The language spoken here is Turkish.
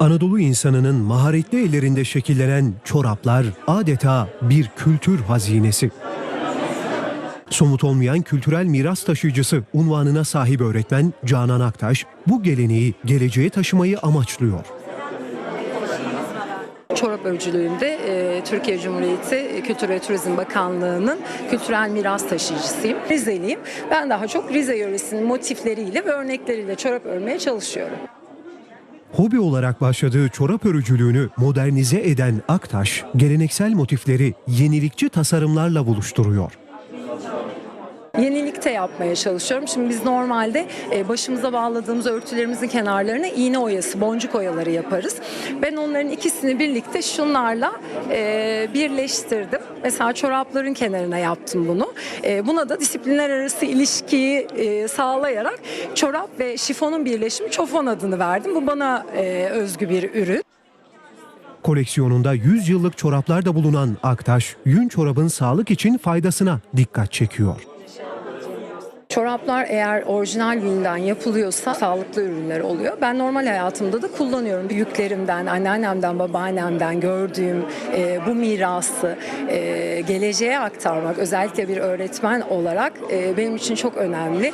Anadolu insanının maharetli ellerinde şekillenen çoraplar adeta bir kültür hazinesi. Somut olmayan kültürel miras taşıyıcısı unvanına sahip öğretmen Canan Aktaş bu geleneği geleceğe taşımayı amaçlıyor. Çorap örücülüğünde e, Türkiye Cumhuriyeti Kültür ve Turizm Bakanlığı'nın kültürel miras taşıyıcısıyım. Rizeliyim. Ben daha çok Rize yöresinin motifleriyle ve örnekleriyle çorap örmeye çalışıyorum. Hobi olarak başladığı çorap örücülüğünü modernize eden Aktaş, geleneksel motifleri yenilikçi tasarımlarla buluşturuyor. Yenilikte yapmaya çalışıyorum. Şimdi biz normalde e, başımıza bağladığımız örtülerimizin kenarlarına iğne oyası, boncuk oyaları yaparız. Ben onların ikisini birlikte şunlarla e, birleştirdim. Mesela çorapların kenarına yaptım bunu. E, buna da disiplinler arası ilişkiyi sağlayarak çorap ve şifonun birleşimi çofon adını verdim. Bu bana e, özgü bir ürün. Koleksiyonunda 100 yıllık çoraplar da bulunan Aktaş, yün çorabın sağlık için faydasına dikkat çekiyor. Çoraplar eğer orijinal yünden yapılıyorsa sağlıklı ürünler oluyor. Ben normal hayatımda da kullanıyorum. Büyüklerimden, anneannemden, babaannemden gördüğüm e, bu mirası e, geleceğe aktarmak özellikle bir öğretmen olarak e, benim için çok önemli.